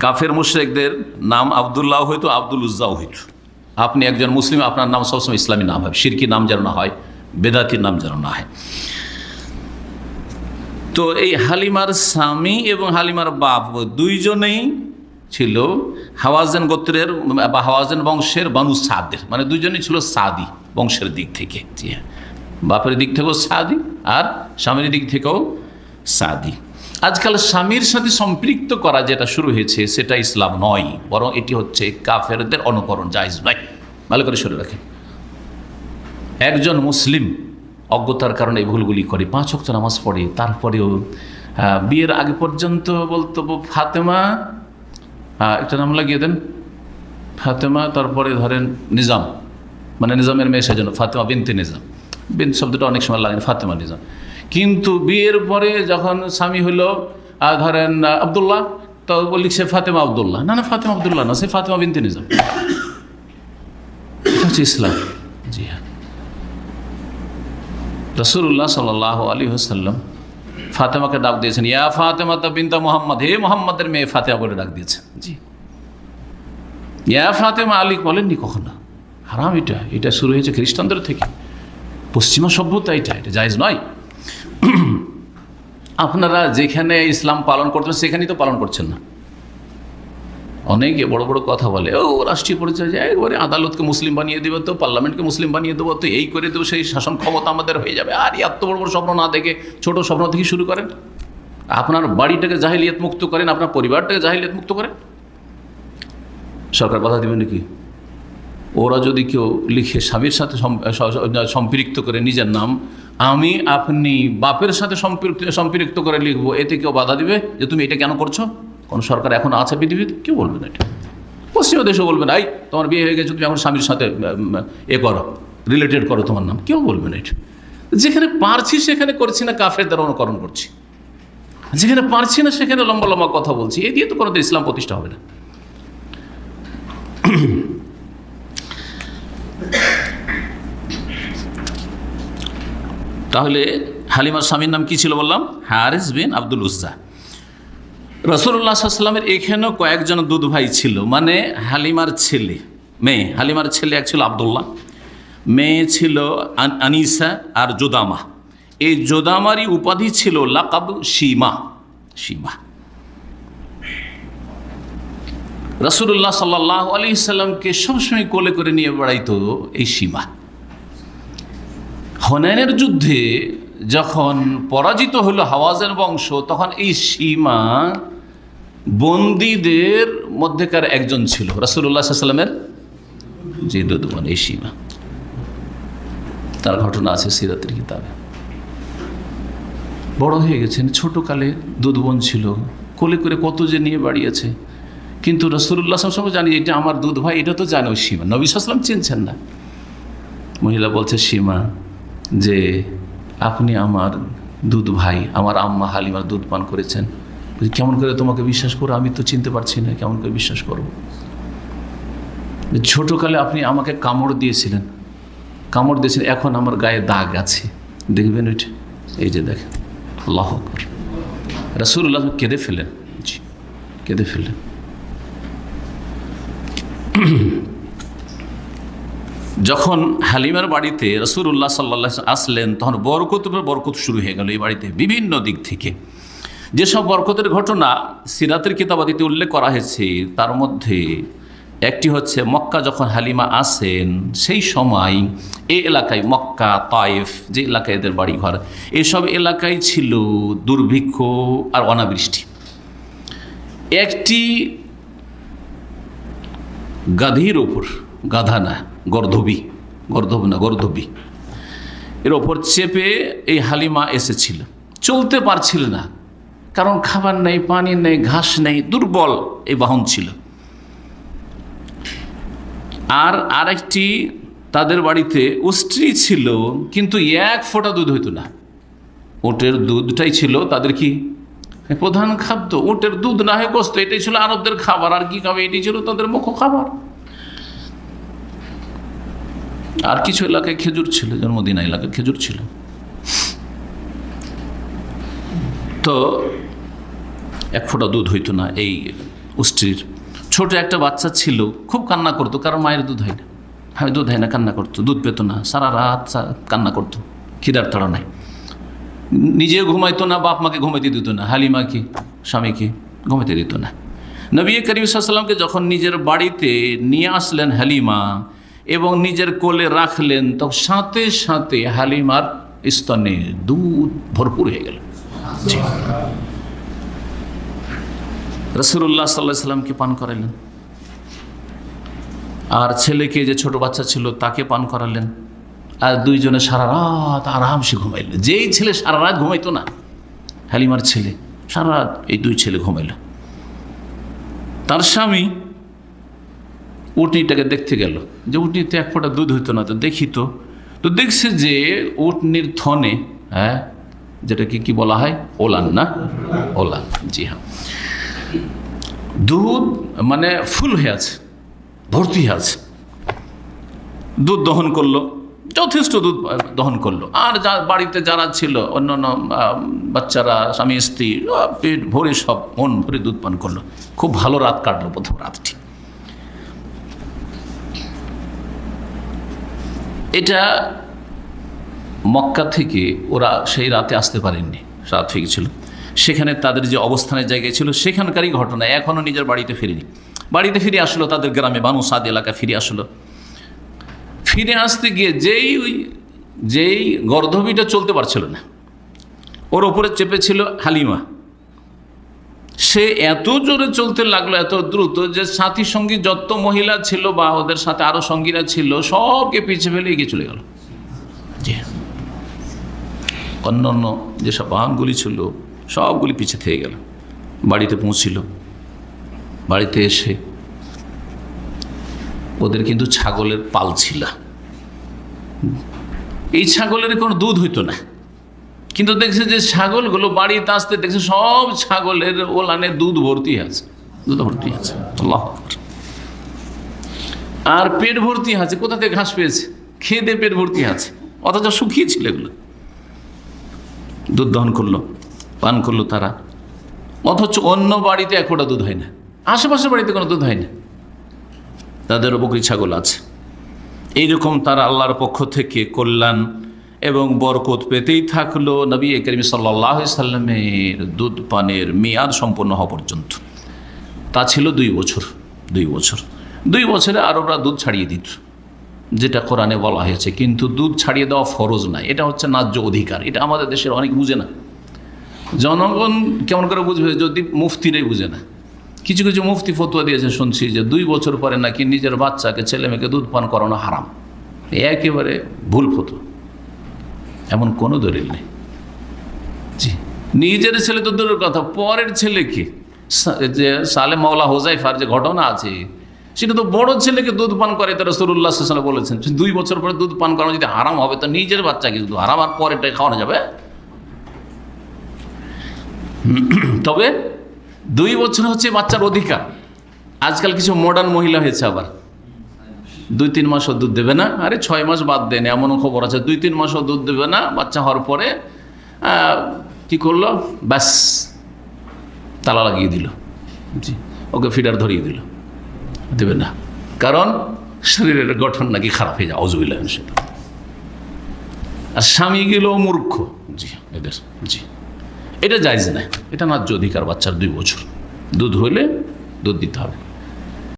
কাফের মুশরেকদের নাম আবদুল্লাহ হইতো আব্দুল উজ্জাও হইতো। আপনি একজন মুসলিম, আপনার নাম সবসময় ইসলামী নাম হয়। সিরকি নাম যেন না হয়, বেদাতির নাম যেন না হয়। তো এই হালিমার স্বামী এবং হালিমার বাপ দুইজনেই ছিল হাওয়াজেন গোত্রের, বা হাওয়াজেন বংশের বানু সাদের। মানে দুইজনেই ছিল সাদি বংশের দিক থেকে। হ্যাঁ। বাপের দিক থেকেও সাদি আর স্বামীর দিক থেকেও সাদি। আজকাল স্বামীর সাথে সম্পৃক্ত করা যেটা শুরু হয়েছে, সেটা ইসলাম নয়, বরং এটি হচ্ছে কাফেরদের অনুকরণ, জায়জ নয়। ভালো করে শুরু রাখেন। একজন মুসলিম অজ্ঞতার কারণে এই ভুলগুলি করে, পাঁচ অক্ট নামাজ পড়ে, তারপরেও বিয়ের আগে পর্যন্ত বলতো, ফাতেমা একটা নাম লাগিয়ে দেন। ফাতেমা, তারপরে ধরেন নিজাম মানে নিজামের মেয়ে সেজন্য, ফাতেমা বিনতে নিজাম। বিন শব্দটা অনেক সময় লাগে ফাতেমা নিজাম। কিন্তু বিয়ের পরে যখন স্বামী আহ, ধরেন আবদুল্লাহ তো সে ফাতেমা আবদুল্লাহ। না না ফাতেমা আবদুল্লাহ না সে ফাতেমা বিনতে নিজাম। ইসলাম। জি হ্যাঁ। রসুল্লাহ সাল আলী হাসাল্লাম ফাতেমাকে ডাক দিয়েছেন ইয়া ফাতেমা তা বিনতা মোহাম্মদ। হে মোহাম্মদের মেয়ে ফাতেমা বলে ডাক দিয়েছেন জি। ইয়া ফাতেমা আলী বলেননি কখনো হারাম এটা এটা শুরু হয়েছে খ্রিস্টানদের থেকে। পশ্চিমা সভ্যতা এটা এটা জায়জ নয়। আপনারা যেখানে ইসলাম পালন করতেন, সেখানেই তো পালন করছেন না। অনেকে বড় বড় কথা বলে, ও, রাষ্ট্রীয় পরিচয় একবারে আদালতকে মুসলিম বানিয়ে দেবো তো, পার্লামেন্টকে মুসলিম বানিয়ে দেবো তো, এই করে দেবো সেই শাসন ক্ষমতা আমাদের হয়ে যাবে। আর এত বড় বড় স্বপ্ন না দেখে ছোট স্বপ্ন থেকে শুরু করেন। আপনার বাড়িটাকে জাহিলিয়াত মুক্ত করেন, আপনার পরিবারটাকে জাহিলিয়াত মুক্ত করেন? সরকার বাধা দেবে নাকি? ওরা যদি কেউ লিখে স্বামীর সাথে সম্পৃক্ত করে নিজের নাম আমি আপনি বাপের সাথে সম্পৃক্ত সম্পৃক্ত করে লিখব, এতে কেউ বাধা দিবে যে তুমি এটা কেন করছ? কোন সরকার এখন আছে পৃথিবীতে? কেউ বলবে না এটা। পশ্চিমা দেশও বলবে না, এই, তোমার বিয়ে হয়ে গেছে, তুমি এখন স্বামীর সাথে এ করো রিলেটেড করো তোমার নাম। কেউ বলবে না এটা। যেখানে পারছি সেখানে করছি না কাফের দ্বারা অনুকরণ করছি। যেখানে পারছি না, সেখানে লম্বা লম্বা কথা বলছি। এই দিয়ে তো কোনো ইসলাম প্রতিষ্ঠা হবে না। তাহলে হালিমার স্বামীর নাম কি ছিল বললাম? হারিস বিন আব্দুল উজ্জা। রসুল্লাহ সাল্লামের এখানেও কয়েকজন দুধ ভাই ছিল। মানে হালিমার ছেলে, মেয়ে। হালিমার ছেলে এক ছিল আবদুল্লাহ। মেয়ে ছিল আনিসা আর জোদামা। এই জোদামারই উপাধি ছিল লাকাব সীমা। সীমা। রসুল্লাহ সাল্লাহ আলি সাল্লামকে সবসময় কোলে করে নিয়ে বেড়াইতো এই সীমা। হনায়নের যুদ্ধে যখন পরাজিত হলো হাওয়াজের বংশ, তখন এই সীমা বন্দীদের মধ্যেকার একজন ছিল রাসুল্লাহ সাল্লামের যে দুধবন এই সীমা। তার ঘটনা আছে সিরাতের কিতাবে। বড় হয়ে গেছেন, ছোটকালে দুধবন ছিল, কোলে করে কত যে নিয়ে বাড়িয়েছে। কিন্তু রসুল্লাহ সঙ্গে জানি, এটা আমার দুধ ভাই, এটা তো জানে সীমা। নবী সাল্লাম চিনছেন না। মহিলা বলছে, সীমা যে আপনি আমার দুধ ভাই, আমার আম্মা হালিমার দুধ পান করেছেন। কেমন করে তোমাকে বিশ্বাস করো আমি তো চিনতে পারছি না, কেমন করে বিশ্বাস করব? ছোটকালে আপনি আমাকে কামড় দিয়েছিলেন। কামড় দিয়েছিলেন এখন আমার গায়ে দাগ আছে। দেখবেন ওইটা এই যে দেখেন, আল্লাহ রাসুল্লাহ কেঁদে ফেলেন জি, কেঁদে ফেললেন। যখন হালিমার বাড়িতে রসুল্লাহ সাল্লাহ আসলেন, তখন বরকত বরকত শুরু হয়ে গেল এই বাড়িতে বিভিন্ন দিক থেকে। যেসব বরকতের ঘটনা সিরাতের কিতাবাদিতে উল্লেখ করা হয়েছে, তার মধ্যে একটি হচ্ছে মক্কা যখন হালিমা আসেন, সেই সময় এই এলাকায় মক্কা, তায়েফ, যে এলাকায় এদের বাড়িঘর, এসব এলাকায় ছিল দুর্ভিক্ষ আর অনাবৃষ্টি। একটি গাধীর ওপর গাধা না গর্ধবী গর্ধব না গর্ধবী। এর ওপর চেপে এই হালিমা এসেছিল। চলতে পারছিল না। কারণ খাবার নেই, পানি নেই, ঘাস নেই, দুর্বল এই বাহন ছিল। আর আরেকটি তাদের বাড়িতে উষ্ট্রি ছিল, কিন্তু এক ফোঁটা দুধ হইতো না। ওটের দুধটাই ছিল তাদের কি? প্রধান খাদ্য। ওটের দুধ না হয় গোস্ত এটাই ছিল আরবদের খাবার। আর কি খাবে? এটাই ছিল তাদের মুখ্য খাবার। আর কিছু এলাকায় খেজুর ছিল, জন্মদিনা এলাকায় খেজুর ছিল। তো এক ফোঁটা দুধ হইতো না এই স্ত্রীর ছোট একটা বাচ্চা ছিল, খুব কান্না করতো, কারণ মায়ের দুধ হয় না। হ্যাঁ দুধ হয় না, কান্না করতো, দুধ পেতো না, সারা রাত কান্না করতো, খিদার তাড়া নাই নিজে ঘুমাইতো না, বাপ মাকে ঘুমাইতে দিত না হালিমাকে স্বামীকে ঘুমাইতে দিত না। নবী করিম সাল্লামকে যখন নিজের বাড়িতে নিয়ে আসলেন হালিমা এবং নিজের কোলে রাখলেন, তখন সাথে সাথে হালিমার স্তনে দুধ ভরপুর হয়ে গেল। রসুল্লাহ সাল্লাহ সাল্লামকে পান করালেন। আর ছেলেকে যে ছোট বাচ্চা ছিল তাকে পান করালেন। আর দুইজনে সারা রাত আরামসে ঘুমাইল যেই ছেলে সারা রাত ঘুমাইতো না, হালিমার ছেলে সারা রাত এই দুই ছেলে ঘুমাইল। তার স্বামী উটনিটাকে দেখতে গেল। যে উটনিতে এক ফোঁটা দুধ হইতো না তো দেখি তো। দেখছে যে উটনির থনে হ্যাঁ যেটাকে কি বলা হয়? ওলান না? ওলান জি হ্যাঁ। দুধ মানে ফুল হয়ে আছে ভর্তি হয়ে আছে। দুধ দহন করল যথেষ্ট দুধ দহন করল। আর যা বাড়িতে যারা ছিল অন্যান্য আহ, বাচ্চারা স্বামী স্ত্রী পেট ভরে সব মন ভরে দুধ পান করল। খুব ভালো রাত কাটলো প্রথম রাতটি। এটা মক্কা থেকে ওরা সেই রাতে আসতে পারেননি। রাত হয়ে গেছিল। সেখানে তাদের যে অবস্থানের জায়গায় ছিল, সেখানকারই ঘটনা। এখনও নিজের বাড়িতে ফিরেনি। বাড়িতে ফিরে আসলো তাদের গ্রামে, বানু সাদ এলাকা ফিরে আসলো। ফিরে আসতে গিয়ে যেই ওই, যেই গর্ধবিটা চলতে পারছিল না, ওর ওপরে চেপেছিল হালিমা। সে এত জোরে চলতে লাগল, এত দ্রুত যে সাথী সঙ্গী যত মহিলা ছিল বা ওদের সাথে আরও সঙ্গীরা ছিল, সবকে পিছিয়ে ফেলে এগিয়ে চলে গেল। অন্য অন্য যেসব বাহনগুলি ছিল, সবগুলি পিছিয়ে থেকে গেল। বাড়িতে পৌঁছিল। বাড়িতে এসে ওদের কিন্তু ছাগলের পাল ছিল। এই ছাগলের কোনো দুধ হইতো না। কিন্তু দেখছে যে ছাগলগুলো বাড়িতে আসতে দেখছে সব ছাগলের ওলানে দুধ ভর্তি আছে, দুধ ভর্তি আছে আর পেট ভর্তি আছে, কোথা থেকে ঘাস পেয়েছে? খেয়ে পেট ভর্তি আছে, অথচ শুকিয়েছিল এগুলো। দুধ দহন করল, পান করল তারা। অথচ অন্য বাড়িতে এক ফোঁটা দুধ হয় না, আশেপাশের বাড়িতে কোনো দুধ হয় না। তাদেরও বকরি ছাগল আছে। এইরকম তারা আল্লাহর পক্ষ থেকে কল্যাণ এবং বরকত পেতেই থাকল নবী করিম সাল্লাহ সাল্লামের দুধ পানের মেয়াদ সম্পন্ন হওয়া পর্যন্ত। তা ছিল দুই বছর দুই বছর। দুই বছরে আরবরা দুধ ছাড়িয়ে দিত, যেটা কোরআনে বলা হয়েছে। কিন্তু দুধ ছাড়িয়ে দেওয়া ফরজ নাই এটা হচ্ছে ন্যায্য অধিকার। এটা আমাদের দেশের অনেক বুঝে না। জনগণ কেমন করে বুঝবে যদি মুফতিরাই বুঝে না? কিছু কিছু মুফতি ফতুয়া দিয়েছে, শুনছি যে দুই বছর পরে নাকি নিজের বাচ্চাকে ছেলে মেয়েকে দুধ পান করানো হারাম। একেবারে ভুল ফতুয়া। এমন কোনো দলিল নেই। জি। নিজের ছেলে তো দূরের কথা, পরের ছেলেকে যে সালে মাওলা হোজাইফার যে ঘটনা আছে, সেটা তো বড় ছেলেকে দুধ পান করে তারা সরুল্লাহ সাল্লাম বলেছেন। দুই বছর পরে দুধ পান করানো যদি হারাম হবে, তো নিজের বাচ্চাকে শুধু হারাম আর পরেটাই খাওয়ানো যাবে? তবে দুই বছর হচ্ছে বাচ্চার অধিকার। আজকাল কিছু মডার্ন মহিলা হয়েছে আবার। দুই তিন মাসও দুধ দেবে না। আরে ছয় মাস বাদ দেন, এমনও খবর আছে। দুই তিন মাসও দুধ দেবে না, বাচ্চা হওয়ার পরে কি করল? ব্যাস, তালা লাগিয়ে দিল। জি, ওকে ফিডার ধরিয়ে দিল। দেবে না। কারণ শরীরের গঠন নাকি খারাপ হয়ে যায় অজুবিল্লাহ সেটা আর স্বামী গেল মূর্খ। জি, এদের, জি। এটা যাইজ না এটা ন্যায্য অধিকার বাচ্চার দুই বছর। দুধ হইলে দুধ দিতে হবে।